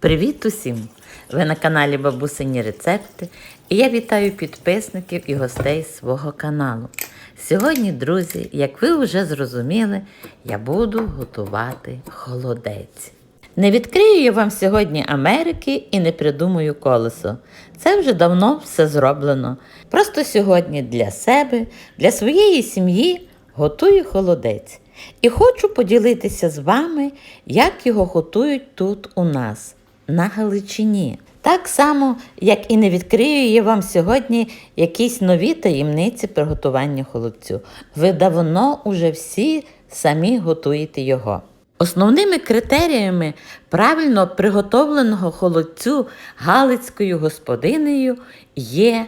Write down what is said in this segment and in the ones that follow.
Привіт усім! Ви на каналі Бабусині Рецепти і я вітаю підписників і гостей свого каналу. Сьогодні, друзі, як ви вже зрозуміли, я буду готувати холодець. Не відкрию я вам сьогодні Америки і не придумаю колесо. Це вже давно все зроблено. Просто сьогодні для себе, для своєї сім'ї готую холодець. І хочу поділитися з вами, як його готують тут у нас, на Галичині. Так само, як і не відкрию я вам сьогодні якісь нові таємниці приготування холодцю. Ви давно уже всі самі готуєте його. Основними критеріями правильно приготовленого холодцю галицькою господинею є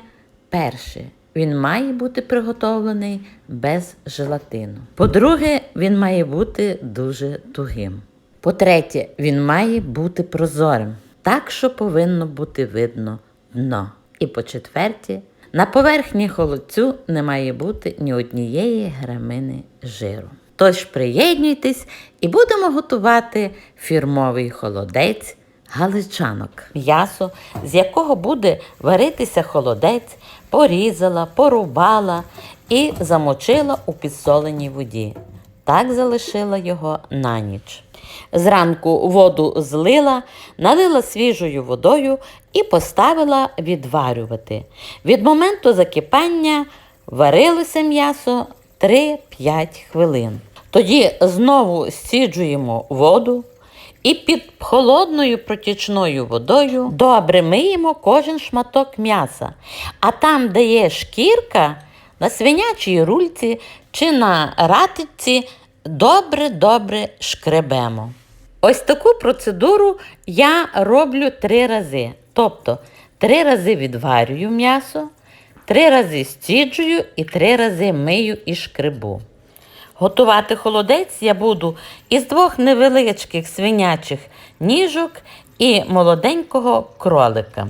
перше. Він має бути приготовлений без желатину. По-друге, він має бути дуже тугим. По-третє, він має бути прозорим, так що повинно бути видно дно. І по-четверте, на поверхні холодцю не має бути ні однієї грамини жиру. Тож приєднуйтесь і будемо готувати фірмовий холодець галичанок. М'ясо, з якого буде варитися холодець, порізала, порубала і замочила у підсоленій воді. Так залишила його на ніч. Зранку воду злила, налила свіжою водою і поставила відварювати. Від моменту закипання варилося м'ясо 3-5 хвилин. Тоді знову стіджуємо воду і під холодною протічною водою добре миємо кожен шматок м'яса. А там, де є шкірка, на свинячій рульці чи на ратиці добре-добре шкребемо. Ось таку процедуру я роблю три рази. Тобто три рази відварюю м'ясо, три рази стіджую і три рази мию і шкребу. Готувати холодець я буду із двох невеличких свинячих ніжок і молоденького кролика.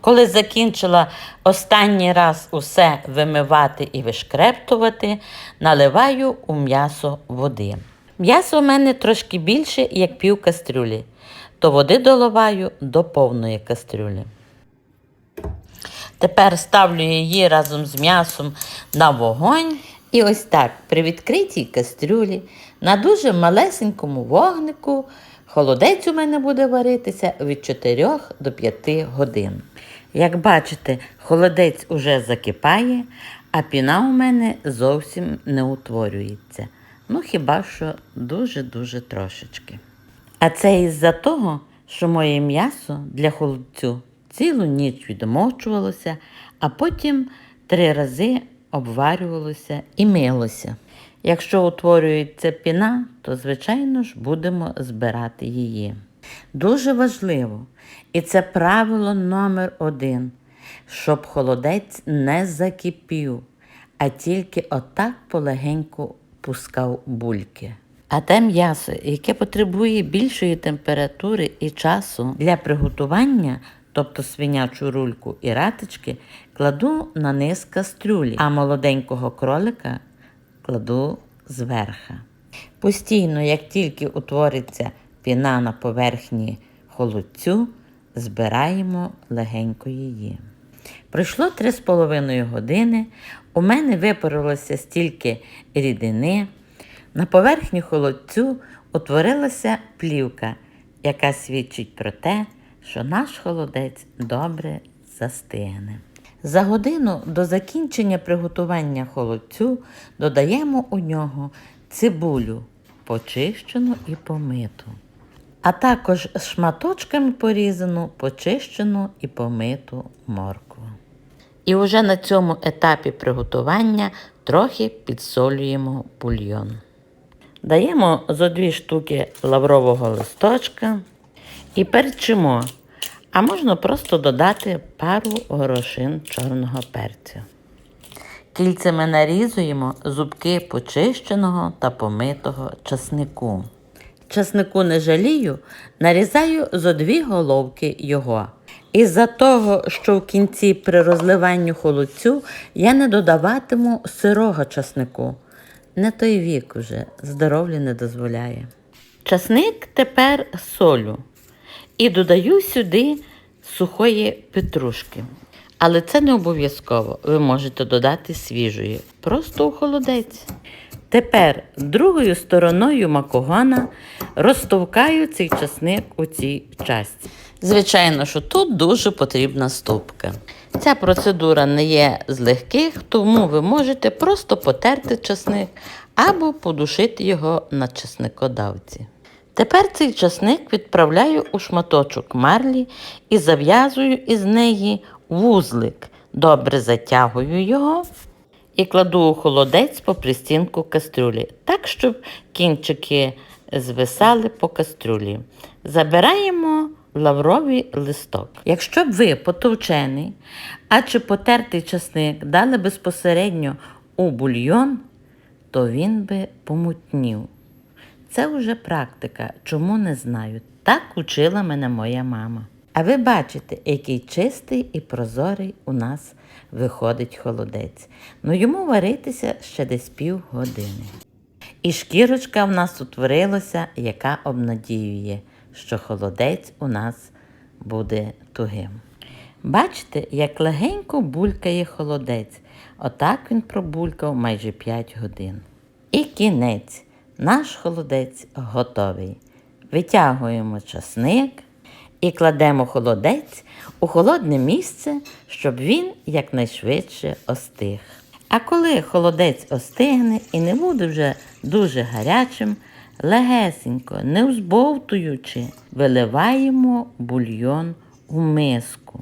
Коли закінчила останній раз усе вимивати і вишкрептувати, наливаю у м'ясо води. М'ясо у мене трошки більше, як пів кастрюлі, то води доливаю до повної кастрюлі. Тепер ставлю її разом з м'ясом на вогонь. І ось так при відкритій кастрюлі на дуже малесенькому вогнику холодець у мене буде варитися від 4 до 5 годин. Як бачите, холодець уже закипає, а піна у мене зовсім не утворюється. Ну хіба що дуже-дуже трошечки. А це із-за того, що моє м'ясо для холодцю цілу ніч відмочувалося, а потім три рази обварювалося і милося. Якщо утворюється піна, то, звичайно ж, будемо збирати її. Дуже важливо, і це правило номер один, щоб холодець не закипів, а тільки отак полегеньку пускав бульки. А те м'ясо, яке потребує більшої температури і часу для приготування, тобто свинячу рульку і ратички, кладу на низ кастрюлі, а молоденького кролика кладу зверха. Постійно, як тільки утвориться піна на поверхні холодцю, збираємо легенько її. Пройшло 3,5 години, у мене випарилося стільки рідини. На поверхні холодцю утворилася плівка, яка свідчить про те, що наш холодець добре застигне. За годину до закінчення приготування холодцю додаємо у нього цибулю, почищену і помиту, а також шматочками порізану, почищену і помиту моркву. І вже на цьому етапі приготування трохи підсолюємо бульйон. Даємо зо дві штуки лаврового листочка і перчимо. А можна просто додати пару горошин чорного перцю. Кільцями нарізуємо зубки почищеного та помитого часнику. Часнику не жалію, нарізаю зо дві головки його. Із-за того, що в кінці при розливанню холодцю я не додаватиму сирого часнику. Не той вік уже, здоров'я не дозволяє. Часник тепер солю. І додаю сюди сухої петрушки. Але це не обов'язково. Ви можете додати свіжої, просто у холодець. Тепер другою стороною макогона розтовкаю цей часник у цій часті. Звичайно, що тут дуже потрібна ступка. Ця процедура не є з легких, тому ви можете просто потерти часник або подушити його на часникодавці. Тепер цей часник відправляю у шматочок марлі і зав'язую із неї вузлик. Добре затягую його і кладу у холодець по пристінку кастрюлі, так, щоб кінчики звисали по кастрюлі. Забираємо лавровий листок. Якщо б ви потовчений, а чи потертий часник дали безпосередньо у бульйон, то він би помутнів. Це вже практика, чому не знаю. Так учила мене моя мама. А ви бачите, який чистий і прозорий у нас виходить холодець. Ну йому варитися ще десь пів години. І шкірочка в нас утворилася, яка обнадіює, що холодець у нас буде тугим. Бачите, як легенько булькає холодець. Отак він пробулькав майже 5 годин. І кінець. Наш холодець готовий. Витягуємо часник і кладемо холодець у холодне місце, щоб він якнайшвидше остиг. А коли холодець остигне і не буде вже дуже гарячим, легесенько, не взбовтуючи, виливаємо бульйон у миску.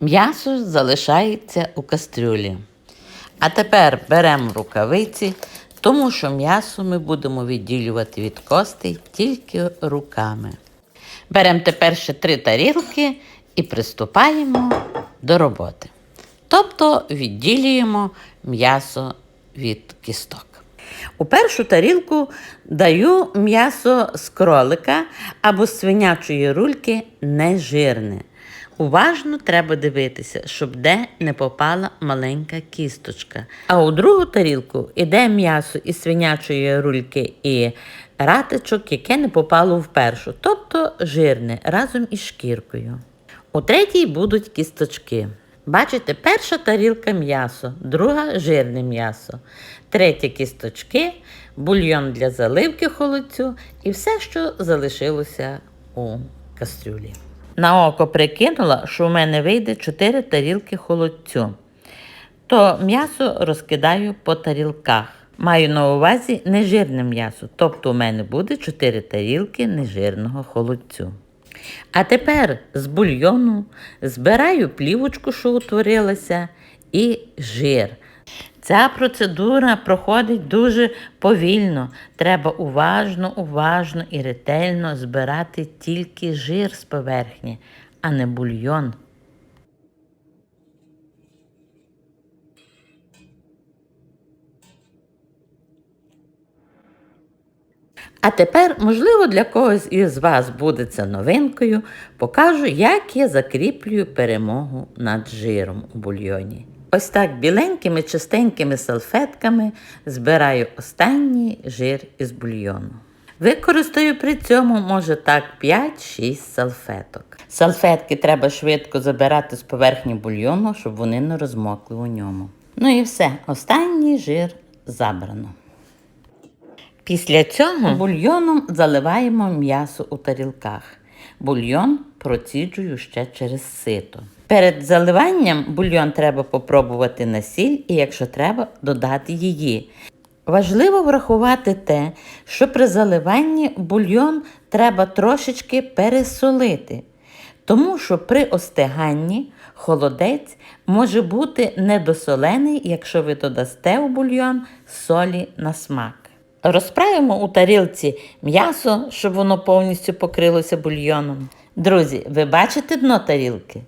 М'ясо залишається у кастрюлі. А тепер беремо рукавиці, тому що м'ясо ми будемо відділювати від костей тільки руками. Беремо тепер ще три тарілки і приступаємо до роботи. Тобто відділюємо м'ясо від кісток. У першу тарілку даю м'ясо з кролика або свинячої рульки нежирне. Уважно треба дивитися, щоб де не попала маленька кісточка. А у другу тарілку іде м'ясо із свинячої рульки і ратичок, яке не попало в першу, тобто жирне разом із шкіркою. У третій будуть кісточки. Бачите, перша тарілка м'ясо, друга жирне м'ясо, третя кісточки, бульйон для заливки холодцю і все, що залишилося у кастрюлі. На око прикинула, що в мене вийде 4 тарілки холодцю. То м'ясо розкидаю по тарілках. Маю на увазі нежирне м'ясо, тобто у мене буде 4 тарілки нежирного холодцю. А тепер з бульйону збираю плівочку, що утворилася, і жир. Ця процедура проходить дуже повільно. Треба уважно, уважно і ретельно збирати тільки жир з поверхні, а не бульйон. А тепер, можливо, для когось із вас буде це новинкою, покажу, як я закріплюю перемогу над жиром у бульйоні. Ось так біленькими чистенькими салфетками збираю останній жир із бульйону. Використаю при цьому, може так, 5-6 салфеток. Салфетки треба швидко забирати з поверхні бульйону, щоб вони не розмокли у ньому. Ну і все, останній жир забрано. Після цього бульйоном заливаємо м'ясо у тарілках. Бульйон проціджую ще через сито. Перед заливанням бульйон треба попробувати на сіль і, якщо треба, додати її. Важливо врахувати те, що при заливанні бульйон треба трошечки пересолити, тому що при остиганні холодець може бути недосолений, якщо ви додасте у бульйон солі на смак. Розправимо у тарілці м'ясо, щоб воно повністю покрилося бульйоном. Друзі, ви бачите дно тарілки?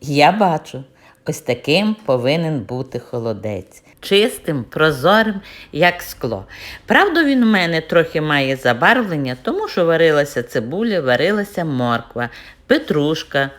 Я бачу. Ось таким повинен бути холодець. Чистим, прозорим, як скло. Правда, він у мене трохи має забарвлення, тому що варилася цибуля, варилася морква, петрушка.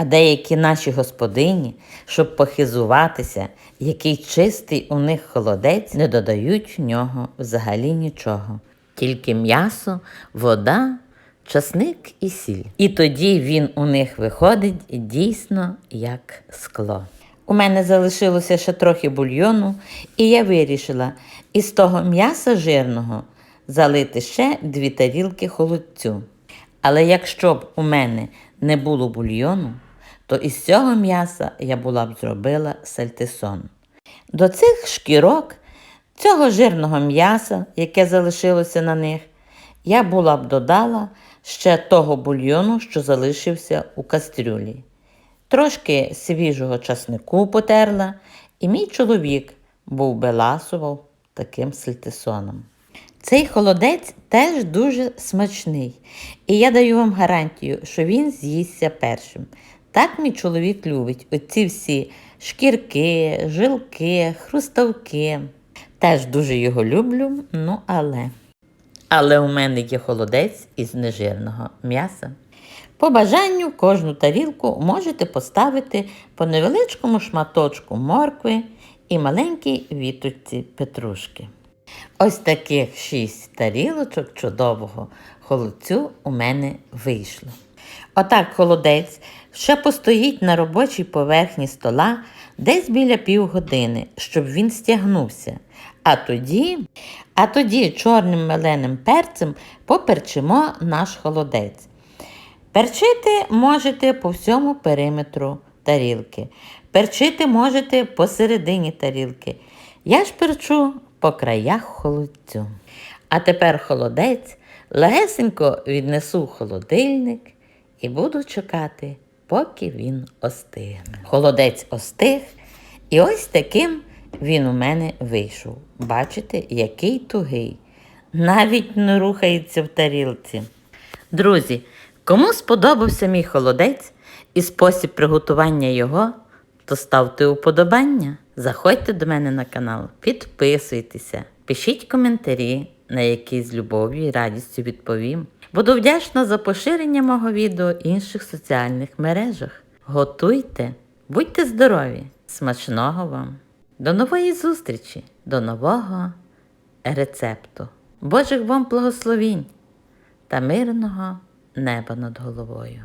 А деякі наші господині, щоб похизуватися, який чистий у них холодець, не додають в нього взагалі нічого. Тільки м'ясо, вода, часник і сіль. І тоді він у них виходить дійсно як скло. У мене залишилося ще трохи бульйону, і я вирішила із того м'яса жирного залити ще дві тарілки холодцю. Але якщо б у мене не було бульйону, то із цього м'яса я була б зробила сальтисон. До цих шкірок, цього жирного м'яса, яке залишилося на них, я була б додала ще того бульйону, що залишився у кастрюлі. Трошки свіжого часнику потерла, і мій чоловік був би ласував таким сальтисоном. Цей холодець теж дуже смачний, і я даю вам гарантію, що він з'їсться першим. Так мій чоловік любить оці всі шкірки, жилки, хруставки. Теж дуже його люблю, ну але. Але у мене є холодець із нежирного м'яса. По бажанню кожну тарілку можете поставити по невеличкому шматочку моркви і маленькій віточці петрушки. Ось таких шість тарілочок чудового холодцю у мене вийшло. Отак холодець ще постоїть на робочій поверхні стола десь біля півгодини, щоб він стягнувся. А тоді, а тоді чорним меленим перцем поперчимо наш холодець. Перчити можете по всьому периметру тарілки. Перчити можете посередині тарілки. Я ж перчу по краях холодцю. А тепер холодець легесенько віднесу в холодильник і буду чекати, поки він остигне. Холодець остиг, і ось таким він у мене вийшов. Бачите, який тугий. Навіть не рухається в тарілці. Друзі, кому сподобався мій холодець і спосіб приготування його, то ставте уподобання, заходьте до мене на канал, підписуйтеся, пишіть коментарі, на які з любов'ю і радістю відповім. Буду вдячна за поширення мого відео в інших соціальних мережах. Готуйте, будьте здорові! Смачного вам! До нової зустрічі, до нового рецепту. Божих вам благословінь та мирного неба над головою.